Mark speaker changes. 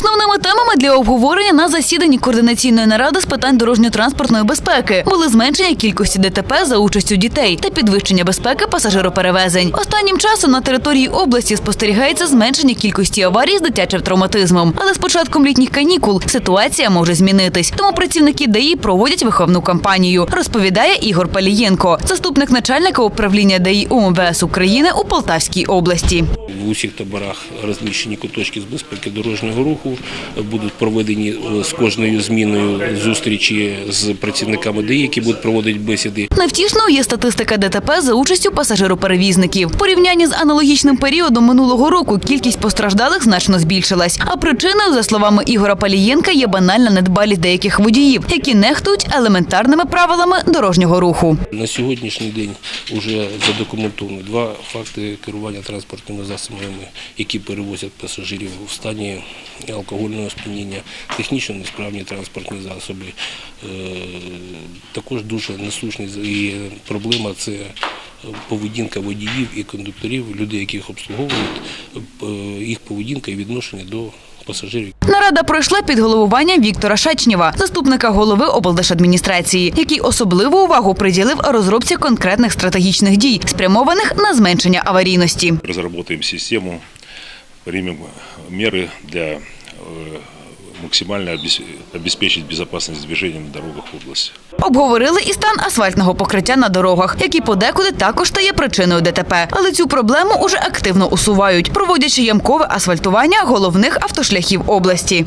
Speaker 1: Основними темами для обговорення на засіданні координаційної наради з питань дорожньо-транспортної безпеки були зменшення кількості ДТП за участю дітей та підвищення безпеки пасажироперевезень. Останнім часом на території області спостерігається зменшення кількості аварій з дитячим травматизмом. Але з початком літніх канікул ситуація може змінитись. Тому працівники ДАІ проводять виховну кампанію, розповідає Ігор Палієнко, заступник начальника управління ДАІ УМВС України у Полтавській області.
Speaker 2: В усіх таборах розміщені куточки з безпеки дорожнього руху. Будуть проведені е, з кожною зміною зустрічі з працівниками ДАІ, які будуть проводити бесіди.
Speaker 1: Невтішною є статистика ДТП за участю пасажироперевізників. Порівнянні з аналогічним періодом минулого року кількість постраждалих значно збільшилась. А причиною, за словами Ігора Палієнка, є банальна недбалість деяких водіїв, які нехтують елементарними правилами дорожнього руху.
Speaker 2: На сьогоднішній день вже задокументовано два факти керування транспортними засобами, які перевозять пасажирів в стані алкогольного сп'яніння, технічно несправні транспортні засоби. Е, Також дуже насущна і проблема це поведінка водіїв і кондукторів, людей, яких обслуговують, е, їх поведінка і відношення до пасажирів.
Speaker 1: Нарада пройшла під головуванням Віктора Шечнєва, заступника голови облдержадміністрації, який особливу увагу приділив розробці конкретних стратегічних дій, спрямованих на зменшення аварійності.
Speaker 3: разработаем систему, примем меры для э, максимально обес- обеспечить безопасность движения на дорогах области.
Speaker 1: Обговорили і стан асфальтного покриття на дорогах, який подекуди також стає причиною ДТП. Але цю проблему уже активно усувають, проводячи ямкове асфальтування головних автошляхів області.